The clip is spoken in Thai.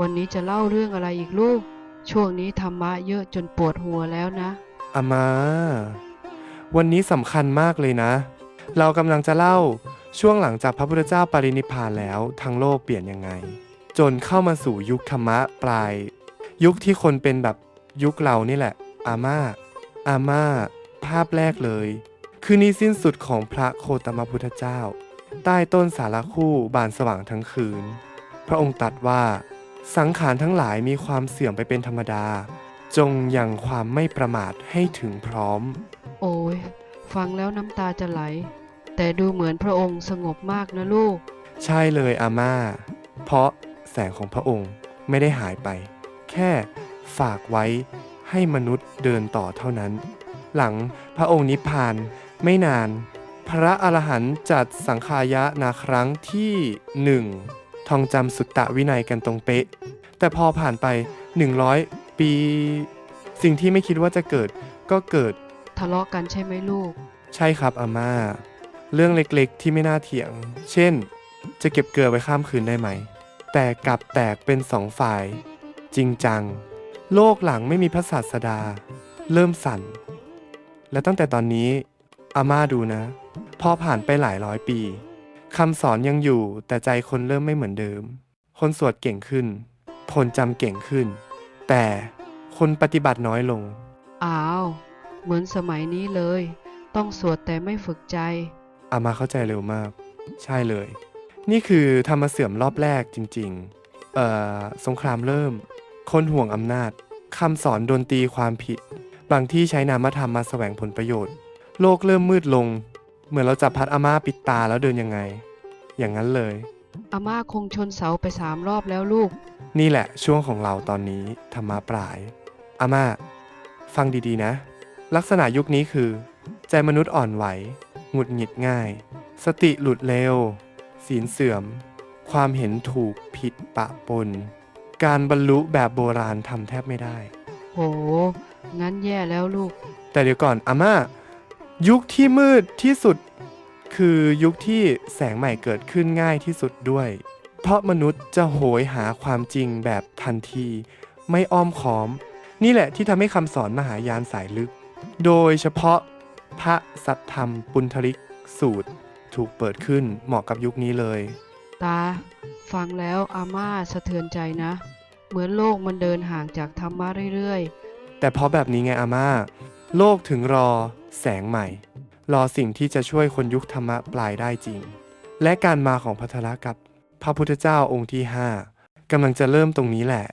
วันนี้จะเล่าเรื่องอะไรอีกลูก ช่วงนี้ธรรมะเยอะจนปวดหัวแล้วนะ อามา วันนี้สำคัญมากเลยนะ เรากำลังจะเล่าช่วงหลังจากพระพุทธเจ้าปรินิพพานแล้วทั้งโลกเปลี่ยนยังไง จนเข้ามาสู่ยุคธรรมะปลาย ยุคที่คนเป็นแบบยุคเรานี่แหละ อาม่าอาม่าภาพแรกเลย คือนี้สิ้นสุดของพระโคตมพุทธเจ้า ใต้ต้นสาระคู่บานสว่างทั้งคืน พระองค์ตรัสว่า สังขารทั้งหลายมีความเสื่อมไปเป็นธรรมดา จงยังความไม่ประมาทให้ถึงพร้อม โอ้ยฟังแล้วน้ำตาจะไหล แต่ดูเหมือนพระองค์สงบมากนะลูก ใช่เลยอาม่า เพราะแสงของพระองค์ไม่ได้หายไป แค่ฝากไว้ให้มนุษย์เดินต่อเท่านั้น หลังพระองค์นิพพานไม่นาน พระอรหันต์จัดสังขายะนาครั้งที่หนึ่ง ท่องจำสุตตะวินัยกันตรงเป๊ะ แต่พอผ่านไป 100 ปี สิ่งที่ไม่คิดว่าจะเกิดก็เกิด ทะเลาะกันใช่ไหมลูก ใช่ครับอาม่า เรื่องเล็กๆที่ไม่น่าเถียง เช่น จะเก็บเกลือไว้ข้ามคืนได้ไหม แต่กลับแตกเป็นสองฝ่าย จริงจัง โลกหลังไม่มีพระศาสดา เริ่มสั่น และตั้งแต่ตอนนี้อาม่าดูนะ พอผ่านไปหลายร้อยปี คำสอนยังอยู่แต่ใจคนเริ่มไม่เหมือนเดิม คนสวดเก่งขึ้น คนจำเก่งขึ้น แต่คนปฏิบัติน้อยลง อ้าว เหมือนสมัยนี้เลย ต้องสวดแต่ไม่ฝึกใจ อามาเข้าใจเร็วมาก ใช่เลย นี่คือธรรมเสื่อมรอบแรกจริงๆ เอ่อ สงครามเริ่ม คนห่วงอำนาจคำสอนโดนตีความผิด บางที่ใช้นามธรรมมาแสวงผลประโยชน์ โลกเริ่มมืดลง เหมือนเราจับพัดอาม่าปิดตาแล้วเดินยังไง อย่างนั้นเลย อาม่าคงชนเสาไปสามรอบแล้วลูก นี่แหละช่วงของเราตอนนี้ธรรมะปลาย อาม่า ฟังดีๆนะ ลักษณะยุคนี้คือ ใจมนุษย์อ่อนไหว หงุดหงิดง่าย สติหลุดเร็ว ศีลเสื่อม ความเห็นถูกผิดปะปน การบรรลุแบบโบราณทำแทบไม่ได้ โห งั้นแย่แล้วลูก แต่เดี๋ยวก่อนอาม่า ยุคที่มืดที่สุด คือยุคที่แสงใหม่เกิดขึ้นง่ายที่สุดด้วย เพราะมนุษย์จะโหยหาความจริงแบบทันที ไม่อ้อมค้อม นี่แหละที่ทำให้คำสอนมหายานสายลึก โดยเฉพาะพระสัทธรรมปุณธริกสูตร ถูกเปิดขึ้นเหมาะกับยุคนี้เลย ตา ฟังแล้วอาม่าสะเทือนใจนะ เหมือนโลกมันเดินห่างจากธรรมะเรื่อยแต่เพราะแบบนี้ไงอาม่า โลกถึงรอ แสงใหม่ รอสิ่งที่จะช่วยคนยุคธรรมะปลายได้จริง และการมาของพัทธละกับ พระพุทธเจ้าองค์ที่ 5กำลังจะเริ่มตรงนี้แหละ